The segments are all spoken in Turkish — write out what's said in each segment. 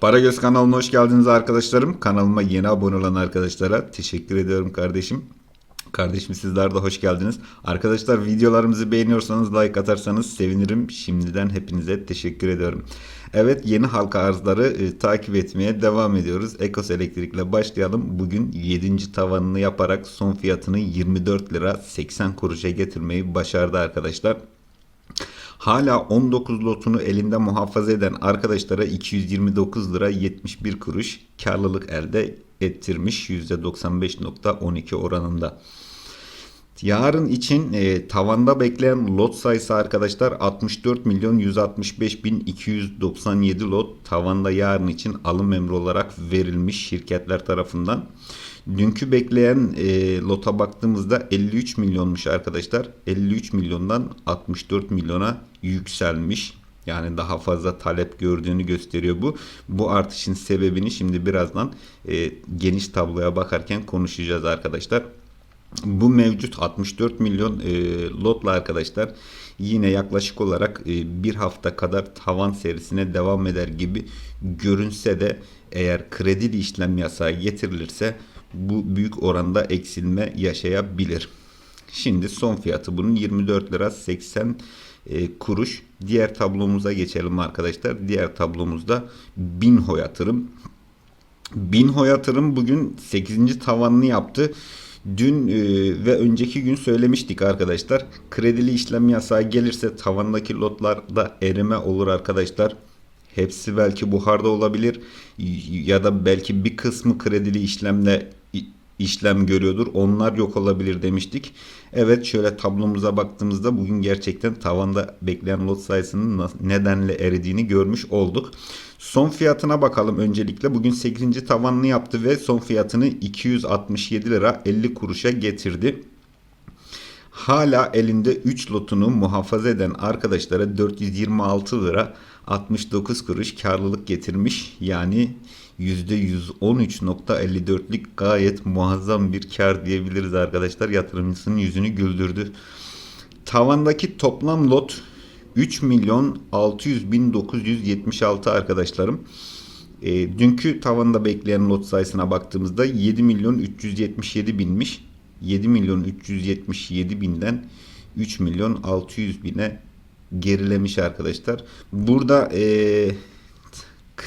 Paragöz kanalına hoş geldiniz arkadaşlarım. Kanalıma yeni abone olan arkadaşlara teşekkür ediyorum kardeşim. Kardeşim sizler de hoş geldiniz. Arkadaşlar videolarımızı beğeniyorsanız like atarsanız sevinirim. Şimdiden hepinize teşekkür ediyorum. Evet yeni halka arzları e, takip etmeye devam ediyoruz. Ekos Elektrik'le başlayalım. Bugün 7. tavanını yaparak son fiyatını 24 lira 80 kuruşa getirmeyi başardı arkadaşlar. Hala 19 lotunu elinde muhafaza eden arkadaşlara 229 lira 71 kuruş karlılık elde ettirmiş %95.12 oranında. Yarın için e, tavanda bekleyen lot sayısı arkadaşlar 64 milyon 165 bin 297 lot tavanda yarın için alım emri olarak verilmiş şirketler tarafından. Dünkü bekleyen e, lota baktığımızda 53 milyonmuş arkadaşlar. 53 milyondan 64 milyona yükselmiş. Yani daha fazla talep gördüğünü gösteriyor bu. Bu artışın sebebini şimdi birazdan e, geniş tabloya bakarken konuşacağız arkadaşlar. Bu mevcut 64 milyon e, lotla arkadaşlar yine yaklaşık olarak e, bir hafta kadar tavan serisine devam eder gibi görünse de eğer kredili işlem yasağı getirilirse bu büyük oranda eksilme yaşayabilir. Şimdi son fiyatı bunun 24 lira 80 e, kuruş. Diğer tablomuza geçelim arkadaşlar. Diğer tablomuzda Binho yatırım. Binho yatırım bugün 8. tavanını yaptı. Dün e, ve önceki gün söylemiştik arkadaşlar. Kredili işlem yasağı gelirse tavandaki lotlarda erime olur arkadaşlar. Hepsi belki buharda olabilir ya da belki bir kısmı kredili işlemle işlem görüyordur. Onlar yok olabilir demiştik. Evet şöyle tablomuza baktığımızda bugün gerçekten tavanda bekleyen lot sayısının nedenle eridiğini görmüş olduk. Son fiyatına bakalım öncelikle. Bugün 8. tavanını yaptı ve son fiyatını 267 lira 50 kuruşa getirdi. Hala elinde 3 lotunu muhafaza eden arkadaşlara 426 lira 69 kuruş karlılık getirmiş. Yani %113.54'lik gayet muazzam bir kar diyebiliriz arkadaşlar. Yatırımcısının yüzünü güldürdü. Tavandaki toplam lot 3 milyon 600 bin 976 arkadaşlarım. E, dünkü tavanda bekleyen lot sayısına baktığımızda 7 milyon 377 binmiş. 7 milyon 377 binden 3 milyon 600 bine gerilemiş arkadaşlar. Burada e,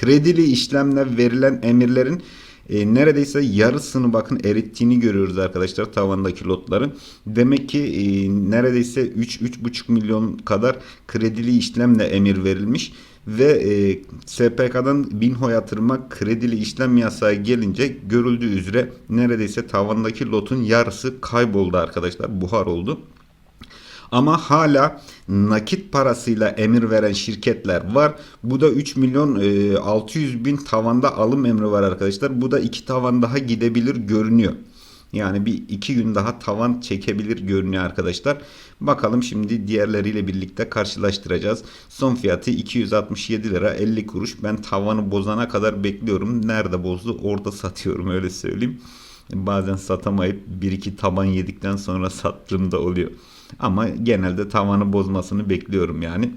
kredili işlemle verilen emirlerin e, neredeyse yarısını bakın erittiğini görüyoruz arkadaşlar tavandaki lotların. Demek ki e, neredeyse 3-3,5 milyon kadar kredili işlemle emir verilmiş ve e, SPK'dan Binho yatırıma kredili işlem yasağı gelince görüldüğü üzere neredeyse tavandaki lotun yarısı kayboldu arkadaşlar. Buhar oldu. Ama hala nakit parasıyla emir veren şirketler var. Bu da 3 milyon 600 bin tavanda alım emri var arkadaşlar. Bu da iki tavan daha gidebilir görünüyor. Yani bir iki gün daha tavan çekebilir görünüyor arkadaşlar. Bakalım şimdi diğerleriyle birlikte karşılaştıracağız. Son fiyatı 267 lira 50 kuruş. Ben tavanı bozana kadar bekliyorum. Nerede bozdu orada satıyorum öyle söyleyeyim. Bazen satamayıp bir iki taban yedikten sonra sattığım da oluyor. Ama genelde tavanı bozmasını bekliyorum yani.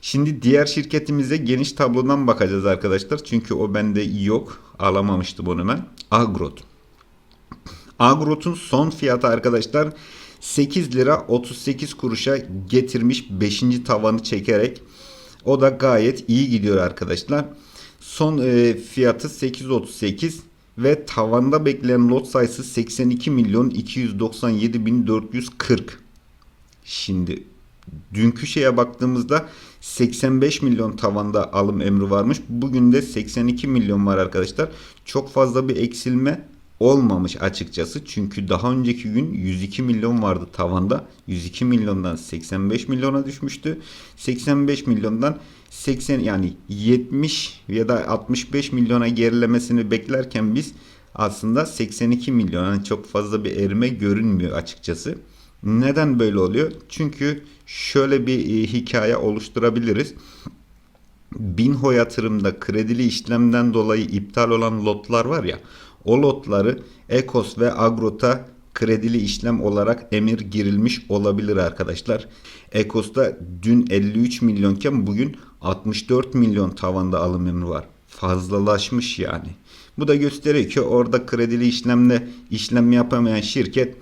Şimdi diğer şirketimize geniş tablodan bakacağız arkadaşlar. Çünkü o bende yok. Alamamıştım onu ben. Agrot. Agrot'un son fiyatı arkadaşlar 8 lira 38 kuruşa getirmiş 5. tavanı çekerek. O da gayet iyi gidiyor arkadaşlar. Son e, fiyatı 8.38 ve tavanda bekleyen lot sayısı 82 milyon 297 bin 440. Şimdi dünkü şeye baktığımızda 85 milyon tavanda alım emri varmış. Bugün de 82 milyon var arkadaşlar. Çok fazla bir eksilme olmamış açıkçası. Çünkü daha önceki gün 102 milyon vardı tavanda. 102 milyondan 85 milyona düşmüştü. 85 milyondan 80 yani 70 ya da 65 milyona gerilemesini beklerken biz aslında 82 milyon yani çok fazla bir erime görünmüyor açıkçası. Neden böyle oluyor? Çünkü şöyle bir e, hikaye oluşturabiliriz. Binho yatırımda kredili işlemden dolayı iptal olan lotlar var ya o lotları Ekos ve Agrot'a kredili işlem olarak emir girilmiş olabilir arkadaşlar. Ekos'ta dün 53 milyonken bugün 64 milyon tavanda alım emri var. fazlalaşmış yani. Bu da gösteriyor ki orada kredili işlemle işlem yapamayan şirket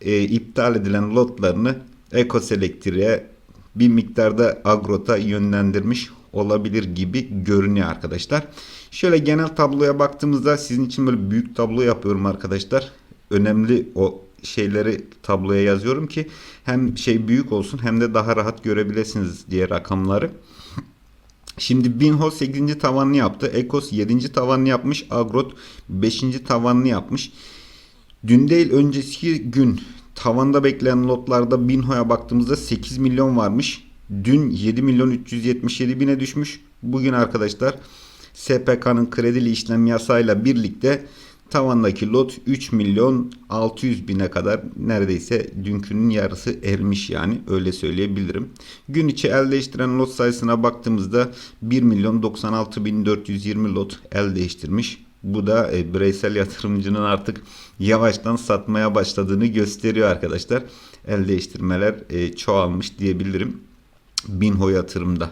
e, iptal edilen lotlarını Ekos Elektrik'e bir miktarda Agrot'a yönlendirmiş olabilir gibi görünüyor arkadaşlar. Şöyle genel tabloya baktığımızda sizin için böyle büyük tablo yapıyorum arkadaşlar. Önemli o şeyleri tabloya yazıyorum ki hem şey büyük olsun hem de daha rahat görebilirsiniz diye rakamları. Şimdi Binho 8. tavanını yaptı. Ekos 7. tavanını yapmış. Agrot 5. tavanını yapmış. Dün değil önceki gün tavanda bekleyen lotlarda Binho'ya baktığımızda 8 milyon varmış. Dün 7 milyon 377 bine düşmüş. Bugün arkadaşlar SPK'nın kredili işlem yasayla birlikte tavandaki lot 3 milyon 600 bine kadar neredeyse dünkünün yarısı ermiş yani öyle söyleyebilirim. Gün içi el değiştiren lot sayısına baktığımızda 1 milyon 96 bin 420 lot el değiştirmiş. Bu da e, bireysel yatırımcının artık yavaştan satmaya başladığını gösteriyor arkadaşlar. El değiştirmeler e, çoğalmış diyebilirim. Binho yatırımda.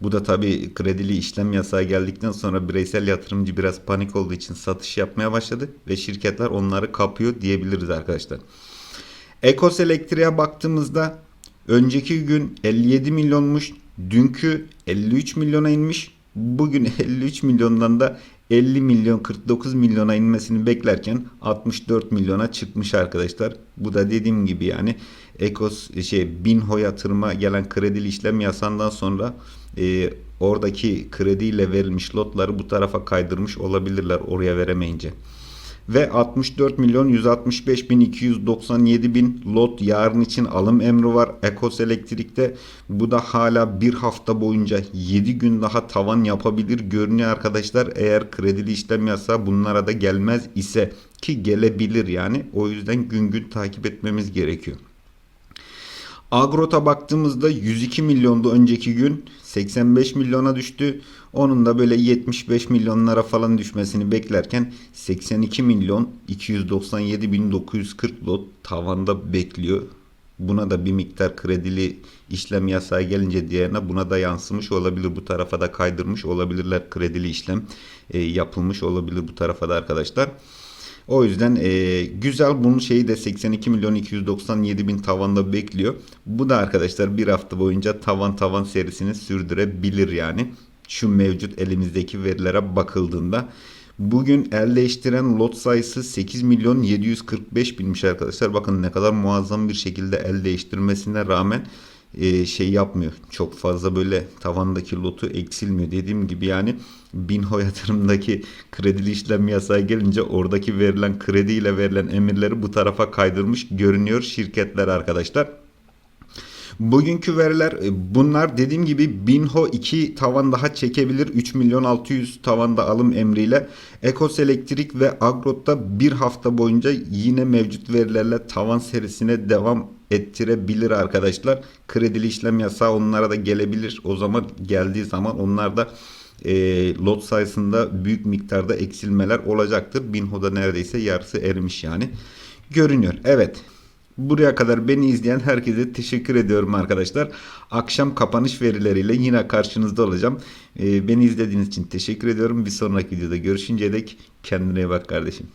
Bu da tabii kredili işlem yasağı geldikten sonra bireysel yatırımcı biraz panik olduğu için satış yapmaya başladı ve şirketler onları kapıyor diyebiliriz arkadaşlar. Ekos Elektrik'e baktığımızda önceki gün 57 milyonmuş, dünkü 53 milyona inmiş. Bugün 53 milyondan da 50 milyon 49 milyona inmesini beklerken 64 milyona çıkmış arkadaşlar. Bu da dediğim gibi yani Ekos şey Binho yatırıma gelen kredili işlem yasandan sonra e, oradaki krediyle verilmiş lotları bu tarafa kaydırmış olabilirler oraya veremeyince. Ve 64 milyon 165 bin 297 bin lot yarın için alım emri var Ekos Elektrik'te. Bu da hala bir hafta boyunca 7 gün daha tavan yapabilir görünüyor arkadaşlar. Eğer kredili işlem yasağı bunlara da gelmez ise ki gelebilir yani. O yüzden gün gün takip etmemiz gerekiyor. Agrot'a baktığımızda 102 milyondu önceki gün. 85 milyona düştü. Onun da böyle 75 milyonlara falan düşmesini beklerken 82 milyon 297 bin 940 lot tavanda bekliyor. Buna da bir miktar kredili işlem yasağı gelince diğerine buna da yansımış olabilir. Bu tarafa da kaydırmış olabilirler. Kredili işlem e, yapılmış olabilir bu tarafa da arkadaşlar. O yüzden e, güzel bunun şeyi de 82 milyon 297 bin tavanda bekliyor. Bu da arkadaşlar bir hafta boyunca tavan tavan serisini sürdürebilir yani. Şu mevcut elimizdeki verilere bakıldığında. Bugün el değiştiren lot sayısı 8 milyon 745 binmiş arkadaşlar. Bakın ne kadar muazzam bir şekilde el değiştirmesine rağmen e, şey yapmıyor. Çok fazla böyle tavandaki lotu eksilmiyor. Dediğim gibi yani Binho yatırımdaki kredili işlem yasağı gelince oradaki verilen krediyle verilen emirleri bu tarafa kaydırmış görünüyor şirketler arkadaşlar. Bugünkü veriler e, bunlar dediğim gibi Binho 2 tavan daha çekebilir. 3 milyon 600 tavanda alım emriyle. Ekos Elektrik ve Agrot'ta bir hafta boyunca yine mevcut verilerle tavan serisine devam ettirebilir arkadaşlar. Kredili işlem yasağı onlara da gelebilir. O zaman geldiği zaman onlar da e, lot sayısında büyük miktarda eksilmeler olacaktır. Binho'da neredeyse yarısı erimiş yani. Görünüyor. Evet. Buraya kadar beni izleyen herkese teşekkür ediyorum arkadaşlar. Akşam kapanış verileriyle yine karşınızda olacağım. Ee, beni izlediğiniz için teşekkür ediyorum. Bir sonraki videoda görüşünceye dek kendine bak kardeşim.